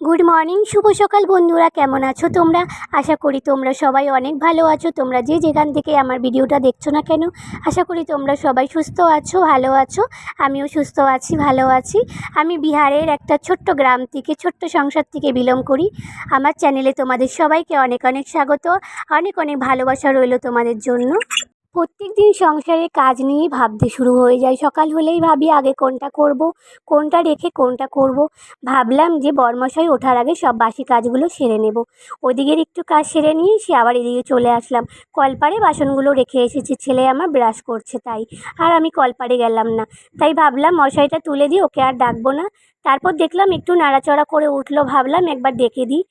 Good morning শুভ সকাল বন্ধুরা, কেমন আছো তোমরা? আশা করি তোমরা সবাই অনেক ভালো আছো। তোমরা যে যেখান থেকে আমার ভিডিওটা দেখছ না কেন, আশা করি তোমরা সবাই সুস্থ আছো, ভালো আছো। আমিও সুস্থ আছি, ভালো আছি। আমি বিহারের একটা ছোট্ট গ্রাম থেকে, ছোট্ট সংসার থেকে বিলং করি। আমার চ্যানেলে তোমাদের সবাইকে অনেক অনেক স্বাগত। অনেক অনেক ভালোবাসা রইল তোমাদের জন্য। প্রত্যেক দিন সংসারে কাজ নিয়ে ভাবতে শুরু হয়ে যায়। সকাল হলেই ভাবি আগে কোনটা করব, কোনটা রেখে কোনটা করব। ভাবলাম যে বরমশাই ওঠার আগে সব বাসি কাজগুলো সেরে নেব। ওদিকের একটু কাজ সেরে নিয়ে সে আবার এদিকে চলে আসলাম। কলপারে বাসনগুলো রেখে এসেছি, ছেলে আমার ব্রাশ করছে তাই। আর আমি কলপারে গেলাম না। তাই ভাবলাম মশাইটা তুলে দিই, ওকে আর ডাকবো না। তারপর দেখলাম একটু নাড়াচড়া করে উঠল, ভাবলাম একবার ডেকে দিই।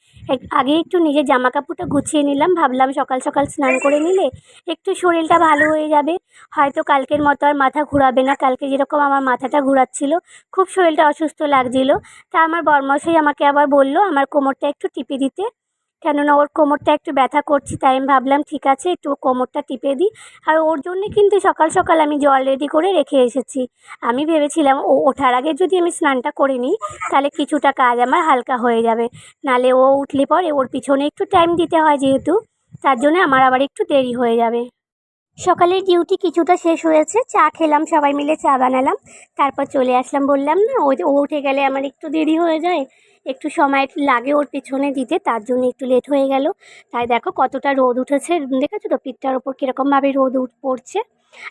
আগে একটু নিজের জামা কাপড়টা গুছিয়ে নিলাম, ভাবলাম সকাল সকাল স্নান করে নিলে একটু শরীরটা ভালো হয়ে যাবে। হয়তো কালকের মতো আর মাথা ঘোরাবে না। কালকে যেরকম আমার মাথাটা ঘোরাচ্ছিল, খুব শরীরটা অসুস্থ লাগছিল। তা আমার বরমশাই আমাকে আবার বলল, আমার কোমরটা একটু টিপে দিতে। কেননা ওর কোমরটা একটু ব্যথা করছি, তাই আমি ভাবলাম, ঠিক আছে, একটু কোমরটা টিপে দিই। আর ওর জন্য কিন্তু সকাল সকাল আমি জল রেডি করে রেখে এসেছি। আমি ভেবেছিলাম, ও ওঠার আগে যদি আমি স্নানটা করে নিই, তাহলে কিছুটা কাজ আমার হালকা হয়ে যাবে। নালে ও উঠলে পরে ওর পিছনে একটু টাইম দিতে হয় যেহেতু, তার জন্য আমার আবার একটু দেরি হয়ে যাবে। সকালের ডিউটি কিছুটা শেষ হয়েছে, চা খেলাম, সবাই মিলে চা বানালাম, তারপর চলে আসলাম বললাম না, ও উঠে গেলে আমার একটু দেরি হয়ে যায়, একটু সময় লাগে ওর পিছনে দিতে, তার জন্য একটু লেট হয়ে গেল। তাই দেখো কতটা রোদ উঠেছে, দেখেছ তো পিঠটার ওপর কীরকমভাবে রোদ উঠ পড়ছে?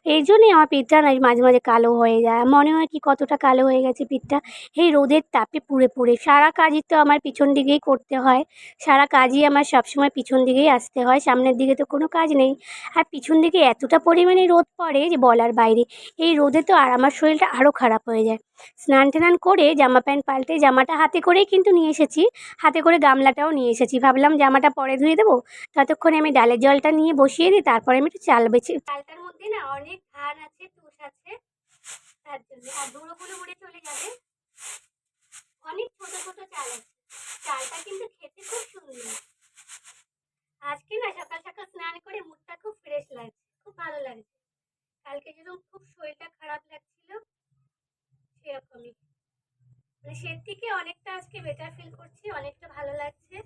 এই জন্যই আমার পিঠটা না মাঝে মাঝে কালো হয়ে যায়। মনে হয় কি কতটা কালো হয়ে গেছে পিঠটা। এই রোদের তাপে পুড়ে পুড়ে। সারা কাজই তো আমার পিছন দিকেই করতে হয়। সারা কাজই আমার সবসময় পিছন দিকেই আসতে হয়। সামনের দিকে তো কোনো কাজ নেই। আর পিছন দিকে এতটা পরিমাণে রোদ পড়ে যে বলার বাইরে। এই রোদে তো আর আমার শরীরটা আরও খারাপ হয়ে যায়। স্নান টান করে জামা প্যান্ট পাল্টে জামাটা হাতে করেই কিন্তু নিয়ে এসেছি। হাতে করে গামলাটাও নিয়ে এসেছি। ভাবলাম জামাটা পরে ধুয়ে দেবো। ততক্ষণে আমি ডালের জলটা নিয়ে বসিয়ে দিই। তারপরে আমি একটু চাল বেছে চালটার মধ্যে না? অনেক ধান আছে, তুষ আছে। তার জন্য আর ধুলোগুলো উড়ে চলে যাবে। অনেক ছোট ছোট চাল আছে। চালটা কিন্তু খেতে খুব সুন্দর। আজকে না সকাল সকাল স্নান করে মুখটা খুব ফ্রেশ লাগছে, খুব ভালো লাগছে। কালকে যেরকম খুব শরীরটা খারাপ লাগছিল, সেরকমই। মানে সে থেকে অনেকটা আজকে বেটার ফিল করছি, অনেকটা ভালো লাগছে।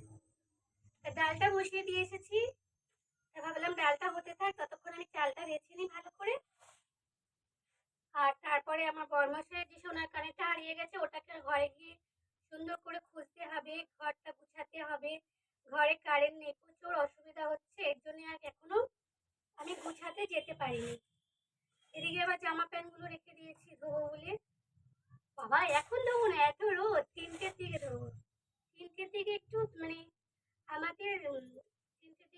ডালটা বসিয়ে দিয়ে এসেছি। ভাবলাম ডালটা হতে থাক, ততক্ষণ আমি চালটা রেঁচে নিই ভালো করে। আর তারপরে আমার বরমাসের যে সোনার কানেরটা হারিয়ে গেছে, ওটাকে ঘরে গিয়ে সুন্দর করে খুঁজতে হবে, ঘরটা গুছাতে হবে। ঘরে কারেন্ট নেই, প্রচুর অসুবিধা হচ্ছে, এর জন্য আর এখনও আমি গুছাতে যেতে পারিনি। এদিকে আবার জামা প্যান্টগুলো রেখে দিয়েছি ধোবো বলে। বাবা, এখন দেবো না, এত রোদ, তিনটের দিকে দেবো তিনটের দিকে একটু মানে আমাদের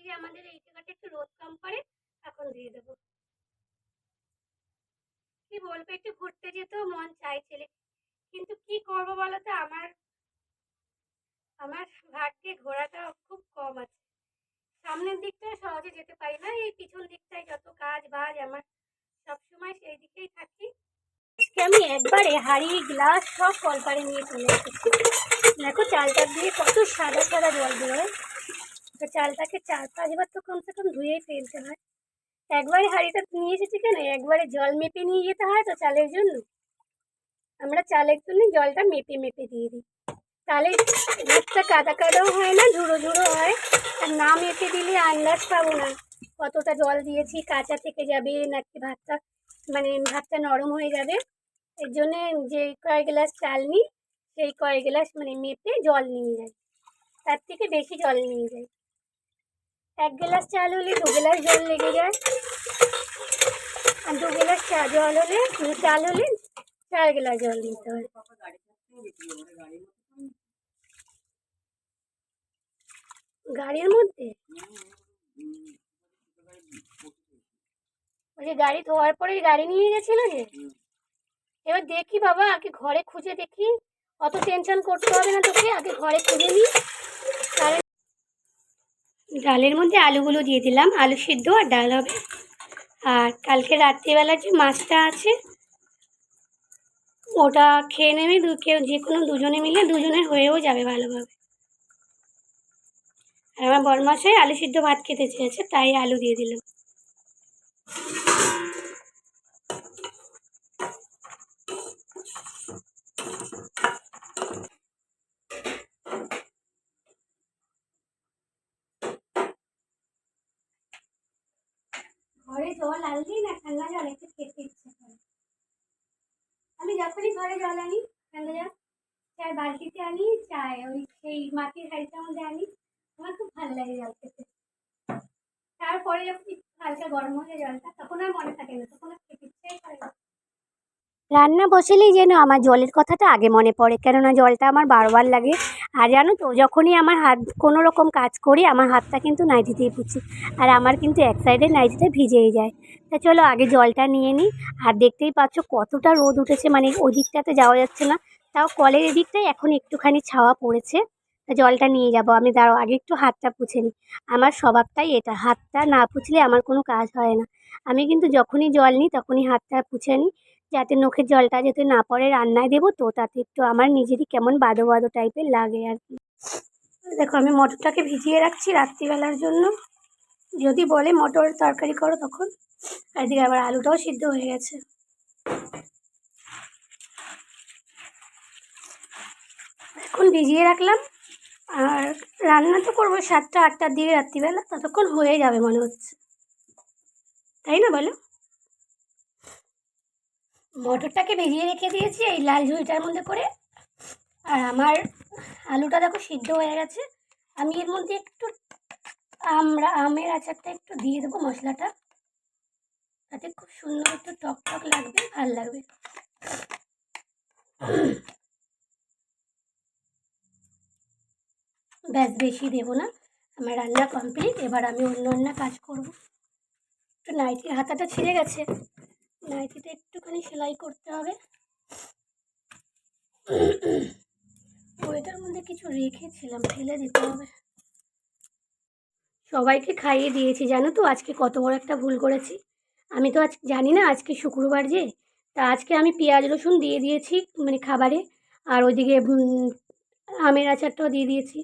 উম, আমাদের এই জায়গাটা একটু রোদ কম পড়ে এখন দিয়ে দেবো। কি বলব একটু ঘুরতে যেতেও মন চাইছিলে কিন্তু কি করব বলো তো আমার আমার ভাগ্যে ঘোরাটা খুব কম আছে। সামনের দিকটা সহজে যেতে পারি না এই পিছন দিকটায় যত কাজ বাজ আমার সবসময় সেই দিকেই থাকি। আমি একবারে হাঁড়ি গ্লাস সব কলপারে নিয়ে চলে এসেছি। দেখো চালটা দিয়ে কত সাদা সাদা জল বেরোয়। চালটাকে চার পাঁচবার তো কমসে কম ধুয়েই ফেলতে হয়। একবারে হাঁড়িটা নিয়ে এসেছি কেন? একবারে জল মেপে নিয়ে যেতে হয় তো চালের জন্য। আমরা চালের জন্য জলটা মেপে মেপে দিয়ে দিই। তাহলে ভাতটা কাদা কাদাও হয় না, ঝুড়ো ঝুড়ো হয়। আর না মেপে দিলে আন্দাজ পাবো না। কতটা জল দিয়েছি, কাঁচা থেকে যাবে নাকি ভাতটা মানে ভাতটা নরম হয়ে যাবে। এর জন্যে যে কয় গ্লাস চাল নিই, সেই কয় গ্লাস মানে মেপে জল নিয়ে যাই। তার থেকে বেশি জল নিয়ে যাই। এক গ্লাস চাল হলে দু গ্লাস জল লেগে যায়। আর দু গ্লাস চা জল হলে চাল হলে চার গ্লাস জল দিতে হয়। গাড়ির মধ্যে? যে গাড়ি ধোয়ার পরে গাড়ি নিয়ে গেছিল যে? এবার দেখি বাবা, আগে ঘরে খুঁজে দেখি। অত টেনশন করতে হবে না তোকে, আগে ঘরে খুঁজে নিই ডালের মধ্যে আলুগুলো দিয়ে দিলাম। আলু সিদ্ধ আর ডাল হবে। আর কালকে রাত্রিবেলা যে মাছটা আছে, ওটা খেয়ে নেবে দু কেউ যে কোনো দুজনে মিলে দুজনের হয়েও যাবে ভালোভাবে। আর আমার বরমাসায় আলু সিদ্ধ ভাত খেতে চেয়েছে, তাই আলু দিয়ে দিলাম। জল আনলেই না ঠান্ডা জল একটু খেতে ইচ্ছে করে। আমি যখনই ঘরে জল আনি ঠান্ডা জল চাই বালতিতে আনি চাই ওই সেই মাটির হাঁড়িটার মধ্যে আনি, আমার খুব ভালো লাগে জল খেতে। তারপরে যখন হালকা গরম হয়ে জলটা, তখন আর মনে থাকে না, তখন আর খেতে ইচ্ছেই করে না। রান্না বসেলেই যেন আমার জলের কথাটা আগে মনে পড়ে, কেননা জলটা আমার বারবার লাগে। আর জানো তো, যখনই আমার হাত, কোনো রকম কাজ করি, আমার হাতটা কিন্তু নাইটিতেই পুছি আর আমার কিন্তু এক সাইডে নাইটিতে ভিজেই যায়। তা চলো, আগে জলটা নিয়ে নিই। আর দেখতেই পাচ্ছ, কতটা রোদ উঠেছে। মানে ওই দিকটাতে যাওয়া যাচ্ছে না। তাও কলের এদিকটাই এখন একটুখানি ছাওয়া পড়েছে। তা জলটা নিয়ে যাব। আমি দাঁড়াও, আগে একটু হাতটা পুছে নিই। আমার স্বভাবটাই এটা, হাতটা না পুছলে আমার কোনো কাজ হয় না। আমি কিন্তু যখনই জল নিই, তখনই হাতটা পুছে নিই। যাতে নখের জলটা যাতে না পড়ে রান্নায় দেবো তো, তাতে একটু আমার নিজেরই কেমন বাদো বাদো টাইপের লাগে আর কি। দেখো, আমি মটরটাকে ভিজিয়ে রাখছি রাত্রিবেলার জন্য। যদি বলে মটর তরকারি করো তখন। এদিকে আবার আলুটাও সিদ্ধ হয়ে গেছে। এখন ভিজিয়ে রাখলাম। আর রান্না তো করব সাতটা, আটটার দিকে রাত্রিবেলা, ততক্ষণ হয়ে যাবে মনে হচ্ছে। তাই না বলো? মটরটাকে ভিজিয়ে রেখে দিয়েছি, এই লাল ঝুড়িটার মধ্যে করে। আর আমার আলুটা দেখো সিদ্ধ হয়ে গেছে। আমি এর মধ্যে একটু আমরা আমের আচারটা একটু দিয়ে দেবো মশলাটা। তাতে খুব সুন্দর একটু টক টক লাগবে, ভালো লাগবে। ব্যাস, বেশি দেবো না। আমার রান্না কমপ্লিট। এবার আমি অন্য অন্য কাজ করব। একটু নাইটির হাতাটা ছিঁড়ে গেছে। নাইটিতে একটুখানি সেলাই করতে হবে। ওইটার মধ্যে কিছু রেখেছিলাম, ফেলে দিতে হবে। সবাইকে খাইয়ে দিয়েছি, জানো তো? আজকে কত বড় একটা ভুল করেছি। আমি তো আজ জানি না আজকে শুক্রবার যে? তা আজকে আমি পেঁয়াজ রসুন দিয়ে দিয়েছি মানে খাবারে। আর ওইদিকে আমের আচারটাও দিয়ে দিয়েছি।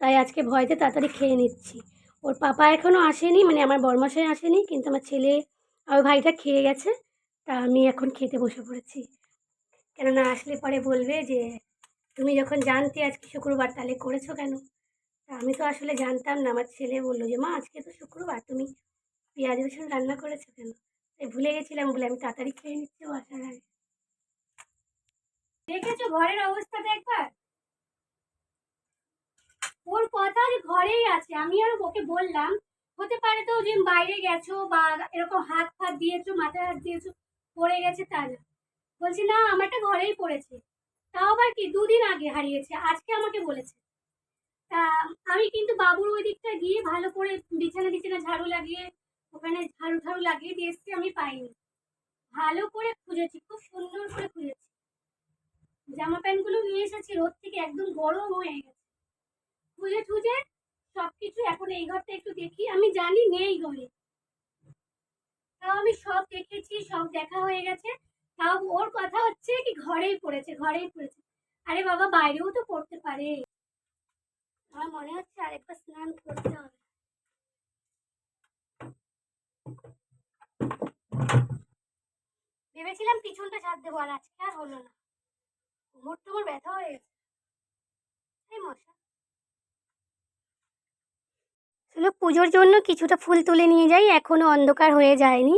তাই আজকে ভয়তে তাড়াতাড়ি খেয়ে নিচ্ছি। ওর পাপা এখনও আসেনি মানে আমার বরমাসায় আসেনি, কিন্তু আমার ছেলে আর ভাইটা খেয়ে গেছে। তা আমি এখন খেতে বসে পড়েছি। কেননা আসলে পরে বলবে যে, তুমি যখন জানতে আজকে শুক্রবার, তাহলে করেছ কেন? তা আমি তো আসলে জানতাম না। আমার ছেলে বলল যে, মা, আজকে তো শুক্রবার, তুমি পেঁয়াজ রসুন রান্না করেছ কেন? তাই ভুলে গেছিলাম বলে আমি তাড়াতাড়ি খেয়ে নিচ্ছি ও আসার আগে। দেখেছ ঘরের অবস্থাটা একবার? ওর কথা যে ঘরেই আছে। আমি আর ওকে বললাম, হতে পারে তো যে বাইরে গেছো বা এরকম হাত ফাত দিয়েছ, মাথায় হাত দিয়েছ পড়ে গেছে তা না বলছি, না আমারটা ঘরেই পড়েছে। তাও আবার কি? দুদিন আগে হারিয়েছে, আজকে আমাকে বলেছে। তা আমি কিন্তু বাবুর ওই দিকটা গিয়ে ভালো করে বিছানা বিছানা ঝাড়ু লাগিয়ে, ওখানে ঝাড়ু ঝাড়ু লাগিয়ে দিয়ে এসছি, আমি পাইনি। ভালো করে খুঁজেছি, খুব সুন্দর করে খুঁজেছি। জামা প্যান্টগুলো নিয়ে এসেছি, রোদ থেকে একদম গরম হয়ে গেছে। খুঁজে খুঁজে সব কিছু এখন এই ঘরটা একটু দেখি, আমি জানি নেই ঘরে। তাও আমি সব দেখেছি, সব দেখা হয়ে গেছে। তাও ওর কথা হচ্ছে কি ঘরেই পড়েছে ঘরেই পড়েছে। আরে বাবা, বাইরেও তো পড়তে পারে। আমার মনে হচ্ছে আরেকবার স্নান করতে হবে। ভেবেছিলাম পিছনটা ছাড় দেবো আর আজকে আর হলো না। কোমর টোমর ব্যথা হয়ে গেছে। মশা। চলো পুজোর জন্য কিছুটা ফুল তুলে নিয়ে যাই এখনও অন্ধকার হয়ে যায়নি।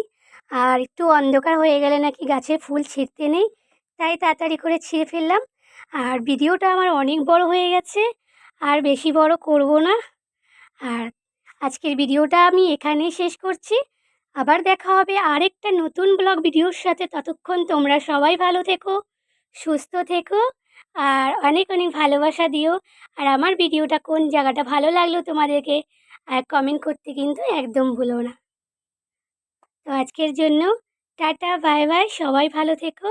আর একটু অন্ধকার হয়ে গেলে নাকি গাছে ফুল ছিঁড়তে নেই, তাই তাড়াতাড়ি করে ছিঁড়ে ফেললাম। আর ভিডিওটা আমার অনেক বড় হয়ে গেছে, আর বেশি বড় করব না। আর আজকের ভিডিওটা আমি এখানেই শেষ করছি। আবার দেখা হবে আরেকটা নতুন ব্লগ ভিডিওর সাথে। ততক্ষণ তোমরা সবাই ভালো থেকো, সুস্থ থেকো, আর অনেক অনেক ভালোবাসা দিও। আর আমার ভিডিওটা কোন জায়গাটা ভালো লাগল তোমাদেরকে আর কমেন্ট করতে কিন্তু একদম ভুলো না। তো আজকের জন্য টাটা বাই বাই সবাই ভালো থেকো।